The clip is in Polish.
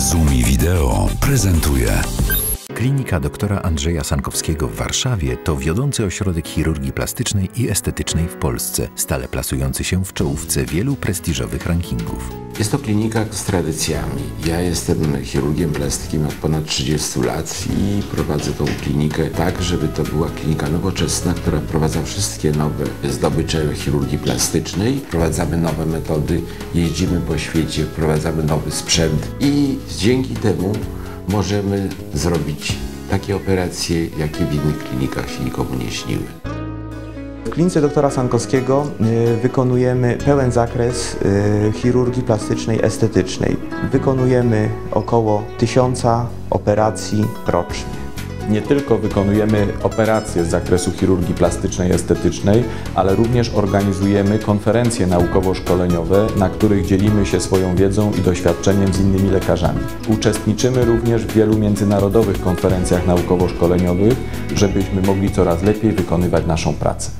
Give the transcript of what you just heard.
Zumi Wideo prezentuje. Klinika doktora Andrzeja Sankowskiego w Warszawie to wiodący ośrodek chirurgii plastycznej i estetycznej w Polsce, stale plasujący się w czołówce wielu prestiżowych rankingów. Jest to klinika z tradycjami. Ja jestem chirurgiem plastykiem od ponad 30 lat i prowadzę tą klinikę tak, żeby to była klinika nowoczesna, która wprowadza wszystkie nowe zdobycze chirurgii plastycznej. Wprowadzamy nowe metody, jeździmy po świecie, wprowadzamy nowy sprzęt i dzięki temu możemy zrobić takie operacje, jakie w innych klinikach się nikomu nie śniły. W klinice doktora Sankowskiego y, wykonujemy pełen zakres y, chirurgii plastycznej estetycznej. Wykonujemy około tysiąca operacji rocznie. Nie tylko wykonujemy operacje z zakresu chirurgii plastycznej, estetycznej, ale również organizujemy konferencje naukowo-szkoleniowe, na których dzielimy się swoją wiedzą i doświadczeniem z innymi lekarzami. Uczestniczymy również w wielu międzynarodowych konferencjach naukowo-szkoleniowych, żebyśmy mogli coraz lepiej wykonywać naszą pracę.